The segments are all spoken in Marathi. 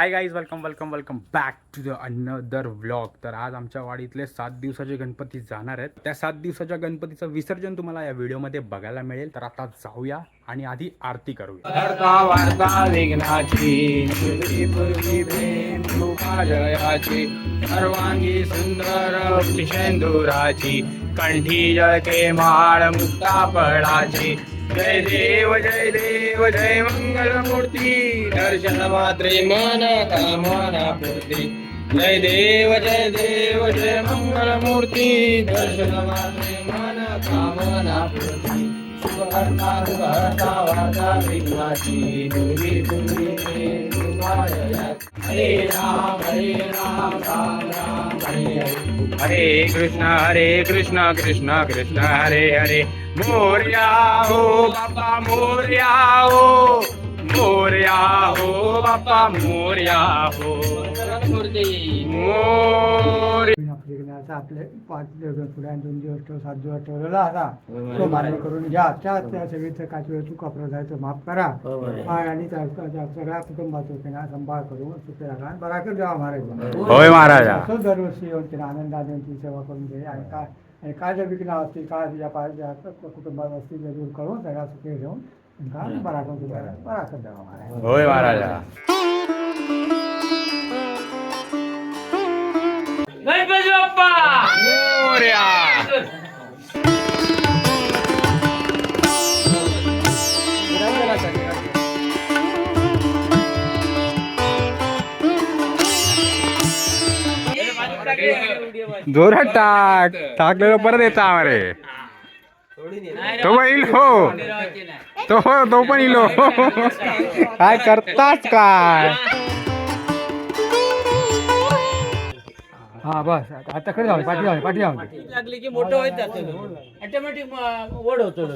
Hi guys welcome welcome welcome back to the another vlog तर आज आमच्या वाडीतले सात दिवसाचे गणपती जाणार आहेत. त्या सात दिवसाच्या गणपतीचं विसर्जन तुम्हाला या व्हिडिओमध्ये बघायला मिळेल. तर आता जाऊया आणि आधी आरती करूया. वार्ता सर्वांगी सुंदर कंठी जळके माळ मुक्ता फळाची जय देव जय देव जय मंगलमूर्ती। दर्शन मात्रे मन कामना पूर्ती। जय देव जय देव जय मंगलमूर्ती। दर्शन मात्रे मन कामना पूर्ती। सुहर्ता सुहर्ता वार्ता विघ्नाची दुरी दुरी। हरे कृष्ण हरे कृष्ण कृष्ण कृष्ण हरे हरे। मोर्या हो बापा मोर्या हो। मोर्या हो बापा मोर्या हो। मोर विघ्नाचा आपले पाच दिवस पुढे दोन दिवस ठेव सात दिवस ठेवलेला असा तो मान्य करून घ्या. त्या त्या सगळीचं काय वेळ चुका जायचं माफ करा. हा, आणि सगळ्या कुटुंबाचं त्यांना सांभाळ करून सुखी राखा आणि बरा कर द्यावा महाराज होय महाराजा. असं दरवर्षी येऊन त्यांना आनंदाने त्यांची सेवा करून घे. आणि काय आणि काय जर विघ्न असतील काय तुझ्या पाय ज्या कुटुंबात असतील ते दूर करून सगळ्या सुखी घेऊन बरा करून बरा कर द्यावा महाराज. होय महाराजा. मोर्या जोरात टाक. टाकलेलं परत येतं आमारे तो पण येईल हो. तो तो पण येईल हो. काय करताच काय? हा बस. आता कडे जाऊ पाठी जाऊ पाठी जाऊ लागली की मोठं होत जातं ऑटोमॅटिक वड होतो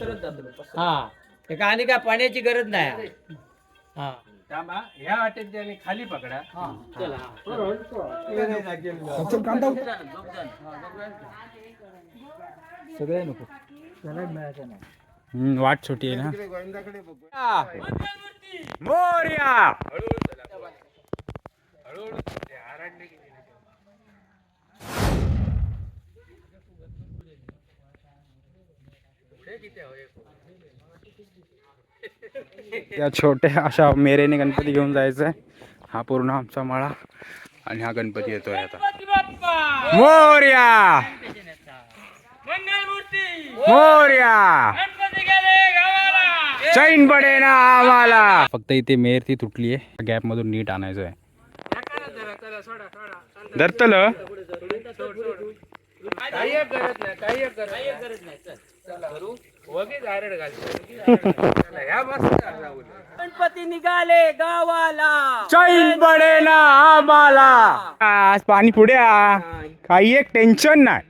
हा. ते का आणि काय पाण्याची गरज नाही. हा. ह्या वाटेत आणि खाली पकडा. चला सगळे नको. त्याला मिळायचं नाही. हम्म, वाट छोटी आहे ना. मोर्या! त्या छोट्या अशा मेरेने गणपती घेऊन जायचंय. हा पूर्ण आमचा माळा आणि हा गणपती येतोय आता. मोर्या! मोर्या! गणपती गेले गावाला! चैन पडे ना आम्हाला! फक्त इथे मेर ती तुटली आहे गॅप मधून नीट आणायचं आहे धरतल? काही नाही काही नाही. गणपती निघाले गावाला. चैन पडे ना आम्हाला. आज पाणी पुढे आ. काही एक टेन्शन नाही.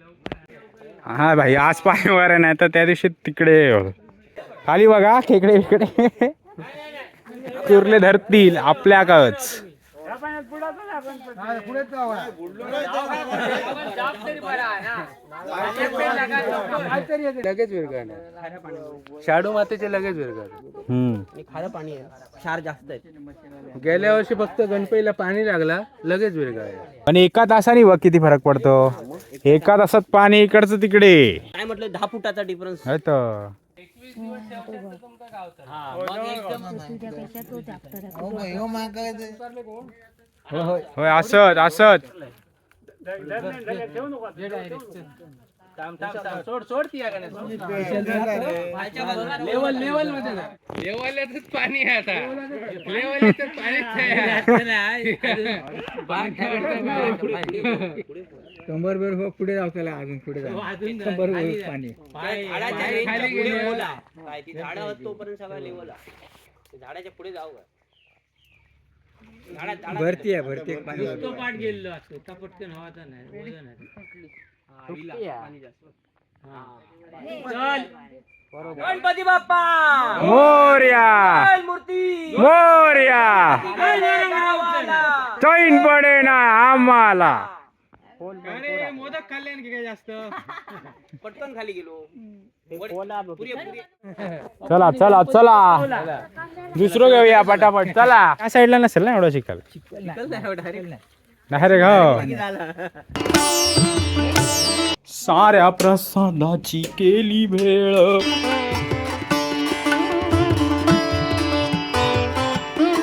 हा भाई आज पाणी वर नाही तर त्या दिवशी तिकडे खाली बघा खेकडे इकडे कुर्ले धरतील आपल्याकच. लगेच विरघळणार शाडू मातेचे लगेच विरघळ हम्म. खारं पाणी आहे. क्षार जास्त आहे गेल्या वर्षी फक्त गणपतीला पाणी लागला लगेच विरघळ पण एका तासाने बघ किती फरक पडतो. एका तासात पाणी इकडचं तिकडे. काय म्हटलं? दहा फुटाचा डिफरन्स है तर होय असत असत सोड सोड ती लेवल लेवलमध्ये ना. लेवल पाणी आहे आता. बर हो पुढे जाऊ त्याला अजून पुढे जाऊ कंबर वर पाणी खाली गेले. काय ती झाडं आहेत तोपर्यंत सगळा लेवल आहे झाडाच्या पुढे जाऊ का झाडा झाडा भरती आहे भरती आहे पाणी तो पाठ गेलेलो असतो त्या पटकन हवाचा नाही वजन आहे चल गणपती बाप्पा मोर्या मूर्ती मोर्या गावाला चैन पडे ना आम्हाला मोदक खाल्ले आणखी काय जास्त? पटकन खाली गेलो. चला चला चला. दुसरं घेऊया पटापट. चला. त्या साईडला नसेल ना एवढा चिकल नाही रे हो. साऱ्या प्रसादाची केली भेळ.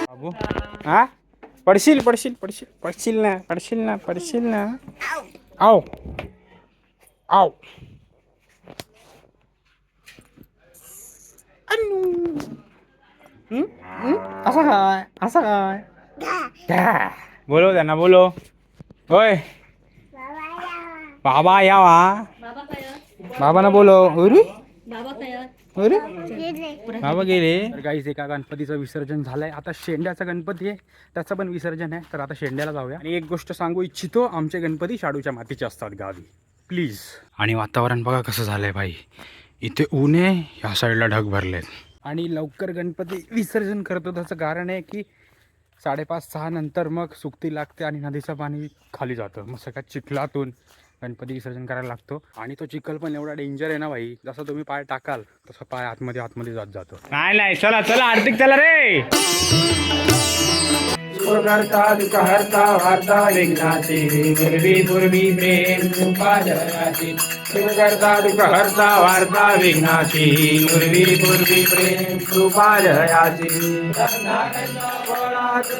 बाबू. हा? पडशील पडशील पडशील पडशील ना पडशील ना पडशील ना आव आव असं काय असं काय क्या? बोलो त्यांना बोलो होय बाबा बाबा अरे? गेले. तर काहीच एका गणपतीचं विसर्जन झालंय. आता शेंड्याचा गणपती आहे. त्याचं पण विसर्जन आहे. तर आता शेंड्याला जाऊया. आणि एक गोष्ट सांगू इच्छितो आमचे गणपती शाडूच्या मातीचे असतात गावी. प्लीज आणि वातावरण बघा कसं झालंय भाई इथे ऊन आहे ह्या साईडला ढग भरलेत. आणि लवकर गणपती विसर्जन करतो. त्याचं कारण आहे की साडेपाच सहा नंतर मग सुकती लागते आणि नदीचं पाणी खाली जातं. मग सगळ्यात चिखलातून गणपती विसर्जन करायला लागतो. आणि तो चिखल पण एवढा डेंजर आहे ना भाई. जसं तुम्ही पाय टाकाल तसं पाय आतमध्ये आतमध्ये जात जातो. नाही नाही. चला चला आर्थिक चला रे. करता दुःख हरता वार्ता विघ्नाची पूर्वी पूर्वी प्रेम कृपाजयाची करता दुःख हरता वार्ता विघ्नाची पूर्वी पूर्वी प्रेम कृपाजयाची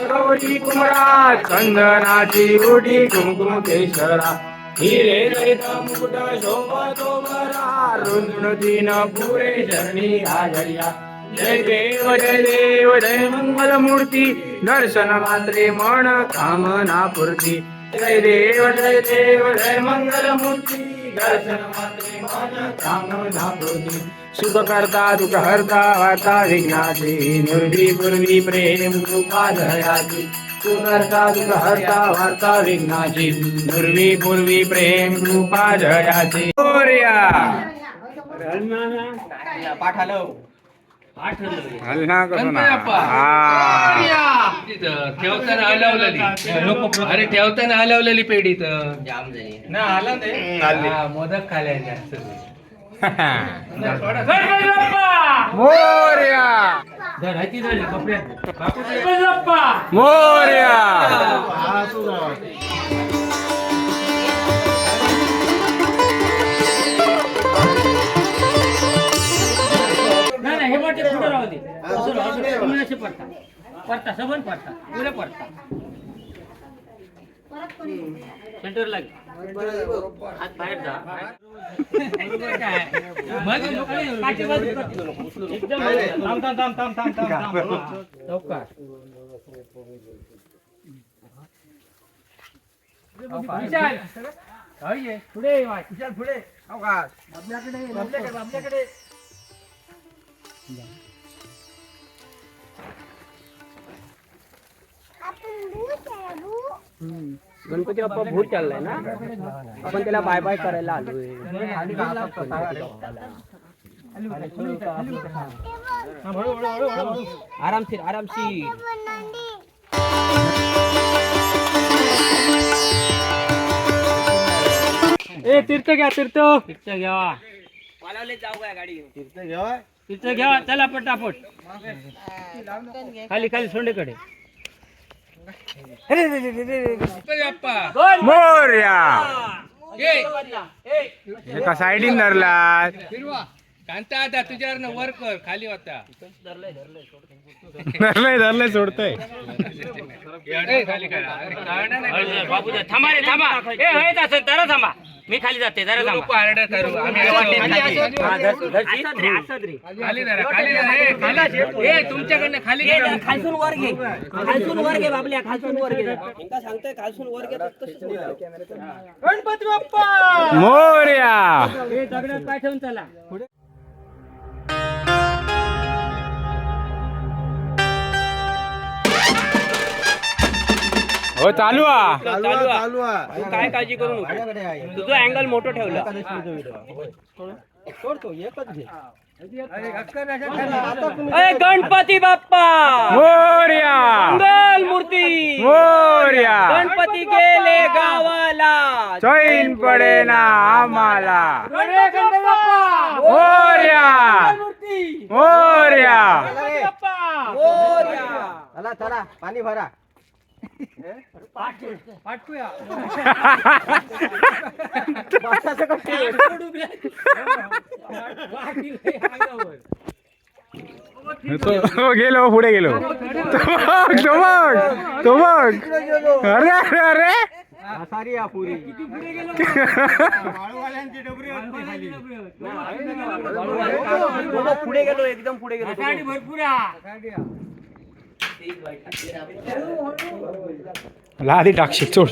गौरी कुमरा चंदनाची उडी कुमकुम केशरा हिरे रहित मुकुट शोभतो बरा रुंद दिन पुरे चरणी आजया जय देव जय देव जय मंगल मूर्ती दर्शन मात्रे मन कामना पूर्ती जय देव जय देव जय मंगल मूर्ती दर्शन मात्रे मन कामना पूर्ती सुख करता दुःख हरता वार्ता विघ्नाची. निर्वी पूर्वी प्रेम कृपा दयाची सुख करता दुःख हरता वार्ता विघ्नाची पूर्वी पूर्वी प्रेम कृपा ना हा. ठेवताना हलवलेली. अरे ठेवताना हलवलेली पेढी तर ना आला ते मोदक खाल्या जास्त मोर्या. धरायची झाली कपड्यात. मोर्या. दे. तुम्ही असे पडता पडता सबन पडता पुढे पडता सेंटर लागे हात बाहेर जा. बरोबर काय? काठी बाजू कर. एकदम थांब थांब थांब थांब थांब थांब थांब. चौकार विशाल. हय ये. पुढे. विशाल पुढे. आपल्याकडे आपल्याकडे आपल्याकडे गणपती बाप्पा भूत चाललाय ना? आपण त्याला बाय बाय करायला आलोय. आरामशीर आरामशीर ए तीर्थ घ्या तीर्थ. तीर्थ घ्यावा जाऊ काय गाडी तीर्थ घ्यावा तीर्थ घ्यावा चला पटापट. खाली खाली सोंडेकडे. मोर्या. ए. हे का साईडीन धरला. फिरवा कांता आता तुझ्यावर वर कर खाली होता. धरलंय धरलंय सोडतोय. खाली करा. अरे, काढा ना. बाबू थांबा रे थांबा. ए थांबा. मी खाली जाते जरा थांबा. आरडा करू. आम्ही हा, रे. खाली खाली ए, खाली ए तुमच्याकडनं खाली ए, घे जरा खालसून वर घे. खालसून वर घे बाबल्या खालसून वर घे. सांगतोय खालसून वर घे गणपती बाप्पा! मोर्या! ए दगडात पाय ठेवून चला. हो चालू आ. चालू आहे तू काय काळजी करू नको. तुझं अँगल मोठं ठेवलं. अरे गणपती बाप्पा! मोर्या. मंगल मूर्ती मोर्या. मोर्या गणपती गेले गावाला. चैन पडे ना आम्हाला. मोर्या. मोर्या. चला चला. पाणी भरा. तो गेलो पुढे गेलो. तो बघ तो बघ अरे अरे अरे. सारी या पुरी पुढे गेलो एकदम पुढे गेलो. ला লাদি ডাকছে চোর